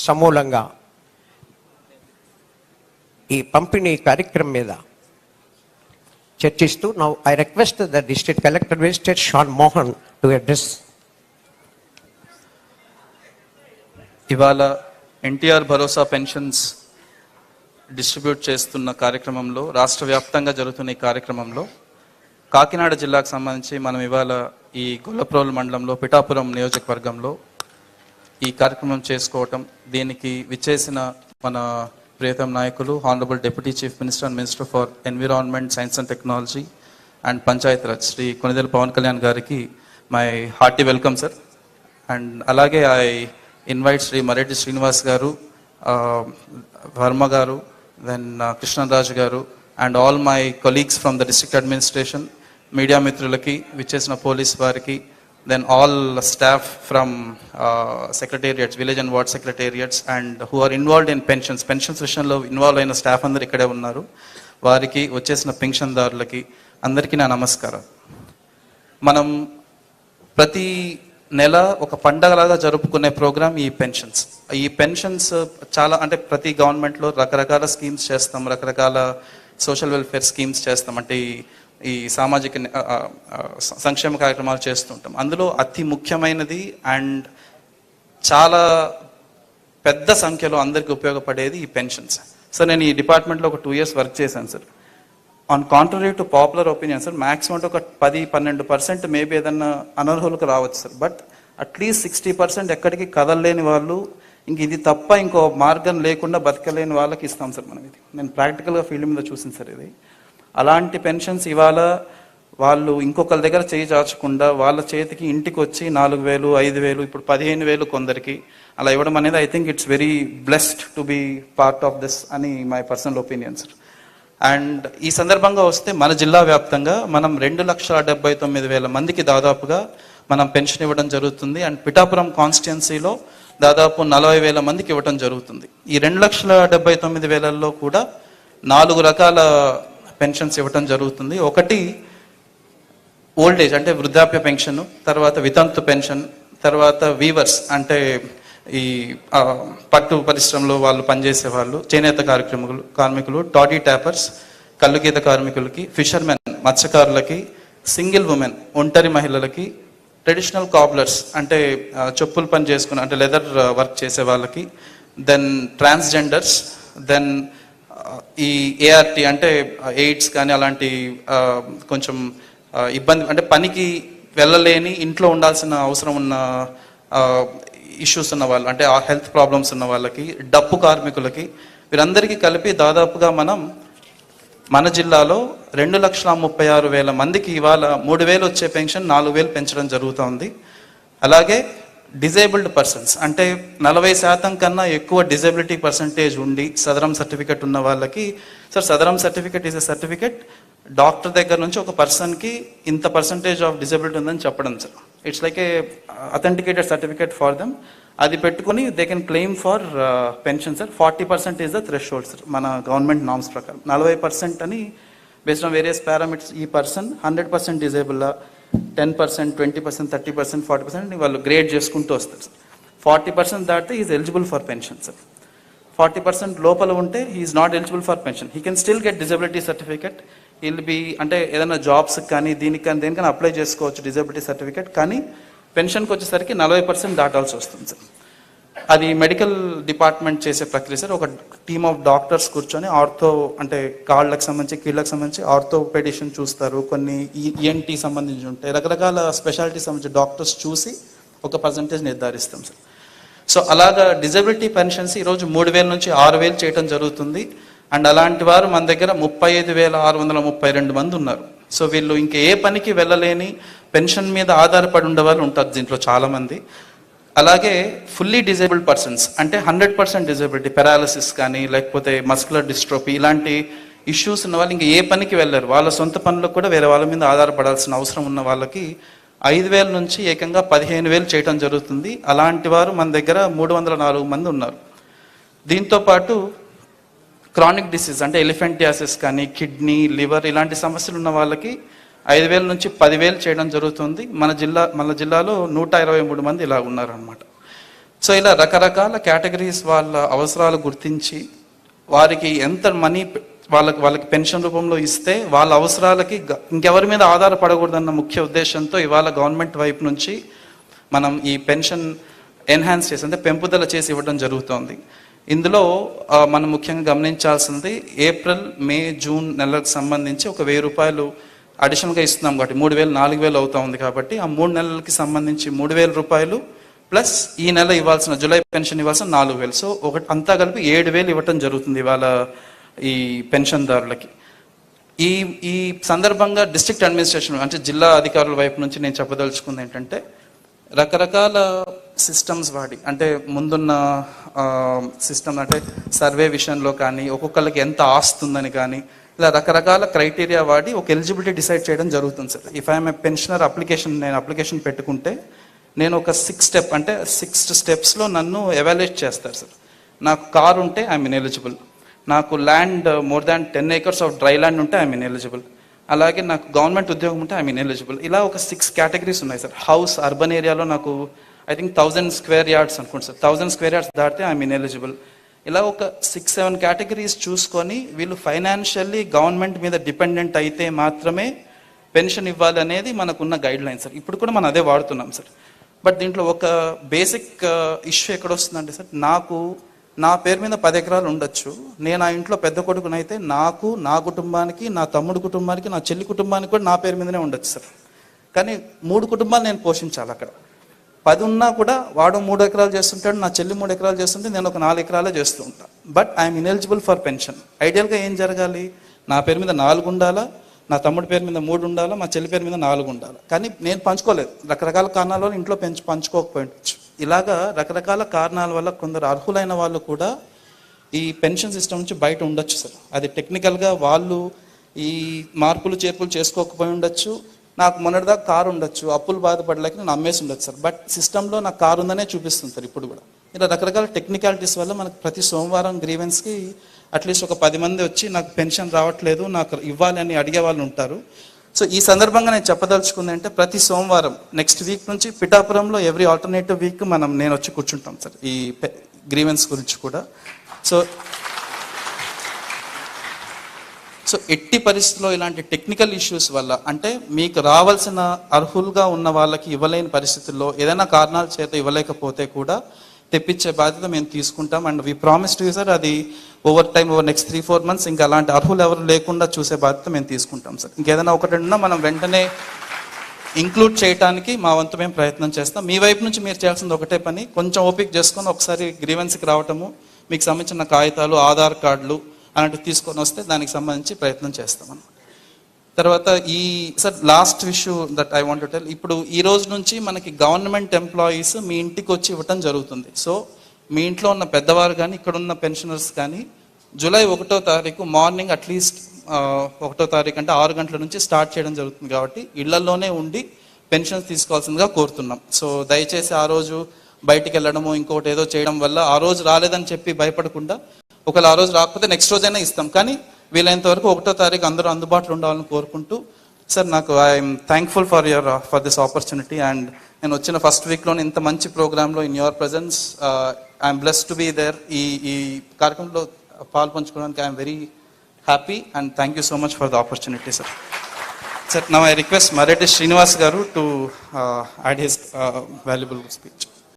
సమూలంగా ఈ పంపిణీ కార్యక్రమం మీద చర్చిస్తూ now I request the district collector minister Shan Mohan to address ఇవాళ ఎన్టీఆర్ భరోసా పెన్షన్స్ డిస్ట్రిబ్యూట్ చేస్తున్న కార్యక్రమంలో రాష్ట్ర వ్యాప్తంగా జరుగుతున్న ఈ కార్యక్రమంలో కాకినాడ జిల్లాకు సంబంధించి మనం ఇవాళ ఈ గొల్లప్రోలు మండలంలో పిఠాపురం నియోజకవర్గంలో ఈ కార్యక్రమం చేసుకోవటం దీనికి విచ్చేసిన మన ప్రియతమ నాయకులు honourable deputy chief minister and minister for environment science and technology and panchayat raj Shri Konidela Pawan Kalyan గారికి my hearty welcome sir and అలాగే I invite Shri Mareddy Srinivas garu Varma garu then Krishnaraju garu and all my colleagues from the district administration media మిత్రులకి విచ్చేసిన police వారికి then all staff from secretariats village and ward secretariats and who are involved in pensions, pensions విషయంలో involve అయిన staff అందరు ఇక్కడే ఉన్నారు. వారికి వచ్చేసిన పెన్షన్దారులకి అందరికీ నా నమస్కారం. మనం ప్రతి నెల ఒక పండగలాగా జరుపుకునే ప్రోగ్రామ్ ఈ పెన్షన్స్. ఈ పెన్షన్స్ చాలా అంటే ప్రతి గవర్నమెంట్లో రకరకాల స్కీమ్స్ చేస్తాం రకరకాల సోషల్ వెల్ఫేర్ స్కీమ్స్ చేస్తాం. అంటే ఈ సామాజిక సంక్షేమ కార్యక్రమాలు చేస్తుంటాం. అందులో అతి ముఖ్యమైనది అండ్ చాలా పెద్ద సంఖ్యలో అందరికీ ఉపయోగపడేది ఈ పెన్షన్స్. సార్ నేను ఈ డిపార్ట్మెంట్లో ఒక టూ ఇయర్స్ వర్క్ చేశాను sir. On contrary to popular opinion sir maximum ఒక పది పన్నెండు పర్సెంట్ మేబీ ఏదన్నా అనర్హులకు రావచ్చు sir. But at least sixty percent ఎక్కడికి కదలలేని వాళ్ళు ఇంక ఇది తప్ప ఇంకో మార్గం లేకుండా బతకలేని వాళ్ళకి ఇస్తాం సార్ మనం ఇది. నేను ప్రాక్టికల్గా ఫీల్డ్ మీద చూసింది సార్ ఇది. అలాంటి పెన్షన్స్ ఇవాళ వాళ్ళు ఇంకొకరి దగ్గర చేయి చాచకుండా వాళ్ళ చేతికి ఇంటికి వచ్చి నాలుగు వేలు ఐదు వేలు ఇప్పుడు పదిహేను వేలు కొందరికి అలా ఇవ్వడం అనేది I think it's very blessed to be part of this అని my personal opinion sir and ఈ సందర్భంగా వస్తే మన జిల్లా వ్యాప్తంగా మనం రెండు లక్షల డెబ్బై తొమ్మిది వేల మందికి దాదాపుగా మనం పెన్షన్ ఇవ్వడం జరుగుతుంది. అండ్ పిఠాపురం కాన్స్టిట్యున్సీలో దాదాపు నలభై వేల మందికి ఇవ్వడం జరుగుతుంది. ఈ రెండు లక్షల డెబ్బై తొమ్మిది వేలల్లో కూడా నాలుగు రకాల పెన్షన్స్ ఇవ్వటం జరుగుతుంది. ఒకటి ఓల్డ్ ఏజ్ అంటే వృద్ధాప్య పెన్షన్ తర్వాత వితంతు పెన్షన్ తర్వాత వీవర్స్ అంటే ఈ పట్టు పరిశ్రమలో వాళ్ళు పనిచేసే వాళ్ళు చేనేత కార్యక్రమకులు కార్మికులు టాడీ ట్యాపర్స్ కల్లుగీత కార్మికులకి ఫిషర్మెన్ మత్స్యకారులకి సింగిల్ ఉమెన్ ఒంటరి మహిళలకి ట్రెడిషనల్ కాబ్లర్స్ అంటే చెప్పులు పని చేసుకుని అంటే లెదర్ వర్క్ చేసే వాళ్ళకి దెన్ ట్రాన్స్జెండర్స్ దెన్ ఈ ఏఆర్టీ అంటే ఎయిడ్స్ కానీ అలాంటి కొంచెం ఇబ్బంది అంటే పనికి వెళ్ళలేని ఇంట్లో ఉండాల్సిన అవసరం ఉన్న ఇష్యూస్ ఉన్న వాళ్ళు అంటే ఆ హెల్త్ ప్రాబ్లమ్స్ ఉన్న వాళ్ళకి డప్పు కార్మికులకి వీరందరికీ కలిపి దాదాపుగా మనం మన జిల్లాలో రెండు లక్షల ముప్పై ఆరు వేల మందికి ఇవాళ మూడు వేలు వచ్చే పెన్షన్ నాలుగు వేలు పెంచడం జరుగుతోంది. అలాగే డిజేబుల్డ్ పర్సన్స్ అంటే నలభై శాతం కన్నా ఎక్కువ డిజేబిలిటీ పర్సంటేజ్ ఉండి సదరం సర్టిఫికెట్ ఉన్న వాళ్ళకి sir Sadarem certificate is a certificate doctor దగ్గర నుంచి ఒక పర్సన్కి ఇంత పర్సంటేజ్ ఆఫ్ డిజబిలిటీ ఉందని చెప్పడం sir it's like a authenticated certificate for them అది పెట్టుకుని they can claim for pension sir forty percent is the threshold sir మన గవర్నమెంట్ నామ్స్ ప్రకారం. నలభై పర్సెంట్ అని బేస్డ్ ఆన్ వేరియస్ పారామీటర్స్ ఈ person hundred percent డిజేబుల్లా ten percent twenty percent thirty percent forty percent వాళ్ళు grade చేసుకుంటూ వస్తారు sir. Forty percent దాటితే is eligible for pension sir. Forty percent లోపల ఉంటే he's not eligible for pension he can still get disability certificate will be అంటే ఏదైనా jobs కానీ దీనికి కానీ దేనికైనా అప్లై చేసుకోవచ్చు డిజబిలిటీ సర్టిఫికేట్ కానీ పెన్షన్కి వచ్చేసరికి నలభై పర్సెంట్ దాటాల్సి వస్తుంది సార్. అది మెడికల్ డిపార్ట్మెంట్ చేసే ప్రక్రియ సార్. ఒక టీమ్ ఆఫ్ డాక్టర్స్ కూర్చొని ఆర్థో అంటే కాళ్ళకు సంబంధించి కీళ్ళకు సంబంధించి ఆర్థోపెడిషన్ చూస్తారు. కొన్ని ఈఎన్టీ సంబంధించి ఉంటాయి. రకరకాల స్పెషాలిటీ సంబంధించి డాక్టర్స్ చూసి ఒక పర్సంటేజ్ నిర్ధారిస్తాం సార్. సో అలాగా డిజబిలిటీ పెన్షన్స్ ఈరోజు మూడు వేల నుంచి ఆరు వేలు చేయడం జరుగుతుంది. అండ్ అలాంటి వారు మన దగ్గర ముప్పై ఐదు వేల ఆరు వందల ముప్పై రెండు మంది ఉన్నారు. సో వీళ్ళు ఇంకా ఏ పనికి వెళ్ళలేని పెన్షన్ మీద ఆధారపడి ఉండే వాళ్ళు ఉంటారు దీంట్లో చాలామంది. అలాగే ఫుల్లీ డిజేబుల్డ్ పర్సన్స్ అంటే హండ్రెడ్ పర్సెంట్ డిజేబిలిటీ పెరాలసిస్ కానీ లేకపోతే మస్కులర్ డిస్ట్రోపీ ఇలాంటి ఇష్యూస్ ఉన్న వాళ్ళు ఇంకా ఏ పనికి వెళ్ళరు. వాళ్ళ సొంత పనులకు కూడా వేరే వాళ్ళ మీద ఆధారపడాల్సిన అవసరం ఉన్న వాళ్ళకి ఐదు వేల నుంచి ఏకంగా పదిహేను వేలు చేయటం జరుగుతుంది. అలాంటి వారు మన దగ్గర మూడు వందల నాలుగు మంది ఉన్నారు. దీంతో పాటు క్రానిక్ డిసీజ్ అంటే ఎలిఫెంటియాసిస్ కానీ కిడ్నీ లివర్ ఇలాంటి సమస్యలు ఉన్న వాళ్ళకి ఐదు వేల నుంచి పదివేలు చేయడం జరుగుతుంది. మన జిల్లా మన జిల్లాలో నూట ఇరవై మూడు మంది ఇలా ఉన్నారనమాట సో ఇలా రకరకాల కేటగిరీస్ వాళ్ళ అవసరాలు గుర్తించి వారికి ఎంత మనీ వాళ్ళకి వాళ్ళకి పెన్షన్ రూపంలో ఇస్తే వాళ్ళ అవసరాలకి ఇంకెవరి మీద ఆధారపడకూడదన్న ముఖ్య ఉద్దేశంతో ఇవాళ గవర్నమెంట్ వైపు నుంచి మనం ఈ పెన్షన్ ఎన్హాన్స్ చేసి అంటే పెంపుదల చేసి ఇవ్వడం జరుగుతోంది. ఇందులో మనం ముఖ్యంగా గమనించాల్సింది ఏప్రిల్ మే జూన్ నెలలకు సంబంధించి ఒక వెయ్యి రూపాయలు అడిషనల్గా ఇస్తున్నాం కాబట్టి మూడు వేలు నాలుగు వేలు అవుతా ఉంది కాబట్టి ఆ మూడు నెలలకి సంబంధించి మూడు వేల రూపాయలు ప్లస్ ఈ నెల ఇవ్వాల్సిన జూలై పెన్షన్ ఇవ్వాల్సిన నాలుగు వేలు. సో ఒకటి అంతా కలిపి ఏడు వేలు ఇవ్వటం జరుగుతుంది ఇవాళ ఈ పెన్షన్దారులకి. ఈ ఈ సందర్భంగా డిస్ట్రిక్ట్ అడ్మినిస్ట్రేషన్ అంటే జిల్లా అధికారుల వైపు నుంచి నేను చెప్పదలుచుకుంది ఏంటంటే రకరకాల సిస్టమ్స్ వాడి అంటే ముందున్న సిస్టమ్ అంటే సర్వే విషయంలో కానీ ఒక్కొక్కరికి ఎంత ఆస్తుందని కానీ ఇలా రకరకాల క్రైటీరియా వాడి ఒక ఎలిజిబిలిటీ డిసైడ్ చేయడం జరుగుతుంది sir. If I'm a pensioner application నేను అప్లికేషన్ పెట్టుకుంటే నేను ఒక సిక్స్ స్టెప్ అంటే సిక్స్ స్టెప్స్లో నన్ను ఎవాల్యుయేట్ చేస్తారు సార్. నాకు కార్ ఉంటే ఐఎమ్ ఎలిజిబుల్ నాకు land more than ten acres of dry land ఉంటే ఐఎమ్ ఎలిజిబుల్ అలాగే నాకు గవర్నమెంట్ ఉద్యోగం ఉంటే ఐఎమ్ ఎలిజిబుల్ ఇలా ఒక సిక్స్ కేటగిరీస్ ఉన్నాయి సార్. హౌస్ అర్బన్ ఏరియాలో నాకు I think thousand square yards అనుకోండి సార్. థౌజండ్ స్క్వేర్ యార్డ్స్ దాటితే ఐఎమ్ ఎలిజిబుల్ ఇలా ఒక సిక్స్ సెవెన్ కేటగిరీస్ చూసుకొని వీళ్ళు ఫైనాన్షియల్లీ గవర్నమెంట్ మీద డిపెండెంట్ అయితే మాత్రమే పెన్షన్ ఇవ్వాలి అనేది మనకున్న గైడ్ లైన్ సార్ ఇప్పుడు కూడా మనం అదే వాడుతున్నాం సార్ బట్ దీంట్లో ఒక బేసిక్ ఇష్యూ uh, ఎక్కడ వస్తుందంటే సార్ నాకు నా పేరు మీద పది ఎకరాలు ఉండొచ్చు. నేను ఆ ఇంట్లో పెద్ద కొడుకునైతే నాకు నా కుటుంబానికి నా తమ్ముడు కుటుంబానికి నా చెల్లి కుటుంబానికి కూడా నా పేరు మీదనే ఉండొచ్చు సార్ కానీ మూడు కుటుంబాలు నేను పోషించాలి అక్కడ. పది ఉన్నా కూడా వాడు మూడు ఎకరాలు చేస్తుంటాడు నా చెల్లి మూడు ఎకరాలు చేస్తుంటే నేను ఒక నాలుగు ఎకరాలే చేస్తూ ఉంటాను but I'm ineligible for pension ఐడియల్గా ఏం జరగాలి? నా పేరు మీద నాలుగు ఉండాలా? నా తమ్ముడి పేరు మీద మూడు ఉండాలా? మా చెల్లి పేరు మీద నాలుగు ఉండాలి? కానీ నేను పంచుకోలేదు. రకరకాల కారణాల వల్ల ఇంట్లో పెంచు పంచుకోకపోవచ్చు ఇలాగా రకరకాల కారణాల వల్ల కొందరు అర్హులైన వాళ్ళు కూడా ఈ పెన్షన్ సిస్టమ్ నుంచి బయట ఉండొచ్చు సార్. అది టెక్నికల్గా వాళ్ళు ఈ మార్పులు చేర్పులు చేసుకోకపోయి ఉండొచ్చు. నాకు మొన్నటిదాకా కారు ఉండొచ్చు అప్పులు బాధపడలేక నేను అమ్మేసి ఉండొచ్చు సార్. బట్ సిస్టంలో నాకు కారు ఉందనే చూపిస్తుంది సార్ ఇప్పుడు కూడా. ఇలా రకరకాల టెక్నికాలిటీస్ వల్ల మనకు ప్రతి సోమవారం గ్రీవెన్స్కి అట్లీస్ట్ ఒక పది మంది వచ్చి నాకు పెన్షన్ రావట్లేదు నాకు ఇవ్వాలని అడిగే వాళ్ళు ఉంటారు. సో ఈ సందర్భంగా నేను చెప్పదలుచుకుంది అంటే ప్రతి సోమవారం నెక్స్ట్ వీక్ నుంచి పిఠాపురంలో ఎవ్రీ ఆల్టర్నేటివ్ వీక్ మనం నేను వచ్చి కూర్చుంటాం సార్ ఈ గ్రీవెన్స్ గురించి కూడా. సో సో ఎట్టి పరిస్థితుల్లో ఇలాంటి టెక్నికల్ ఇష్యూస్ వల్ల అంటే మీకు రావాల్సిన అర్హులుగా ఉన్న వాళ్ళకి ఇవ్వలేని పరిస్థితుల్లో ఏదైనా కారణాల చేత ఇవ్వలేకపోతే కూడా తెప్పించే బాధ్యత మేము తీసుకుంటాం. And we promise to sir అది over time over next three four months ఇంకా అలాంటి అర్హులు ఎవరు లేకుండా చూసే బాధ్యత మేము తీసుకుంటాం సార్ ఇంకేదైనా ఒకటి ఉన్నా మనం వెంటనే ఇంక్లూడ్ చేయడానికి మా వంతు మేము ప్రయత్నం చేస్తాం. మీ వైపు నుంచి మీరు చేయాల్సింది ఒకటే పని కొంచెం ఓపిక చేసుకొని ఒకసారి గ్రీవెన్స్కి రావటము. మీకు సంబంధించిన కాగితాలు ఆధార్ కార్డులు అలాంటివి తీసుకొని వస్తే దానికి సంబంధించి ప్రయత్నం చేస్తాం అన్నమాట. తర్వాత ఈ sir last issue that I want tell ఇప్పుడు ఈ రోజు నుంచి మనకి గవర్నమెంట్ ఎంప్లాయీస్ మీ ఇంటికి వచ్చి ఇవ్వటం జరుగుతుంది. సో మీ ఇంట్లో ఉన్న పెద్దవారు కానీ ఇక్కడ ఉన్న పెన్షనర్స్ కానీ జూలై ఒకటో తారీఖు మార్నింగ్ అట్లీస్ట్ ఒకటో తారీఖు అంటే ఆరు గంటల నుంచి స్టార్ట్ చేయడం జరుగుతుంది కాబట్టి ఇళ్ళలోనే ఉండి పెన్షన్స్ తీసుకోవాల్సిందిగా కోరుతున్నాం. సో దయచేసి ఆ రోజు బయటికి వెళ్ళడము ఇంకోటి ఏదో చేయడం వల్ల ఆ రోజు రాలేదని చెప్పి భయపడకుండా ఒకవేళ ఆ రోజు రాకపోతే నెక్స్ట్ రోజైనా ఇస్తాం. కానీ వీలైనంత వరకు ఒకటో తారీఖు అందరూ అందుబాటులో ఉండాలని కోరుకుంటూ సార్ నాకు I'm thankful for your for this opportunity and నేను వచ్చిన ఫస్ట్ వీక్లో ఇంత మంచి ప్రోగ్రాంలో in your presence I'm bless to be there ఈ ఈ కార్యక్రమంలో పాల్పంచుకోవడానికి I'm very happy and thank you so much for the opportunity sir sir నా I request Mareddy Srinivas garu to add his valuable speech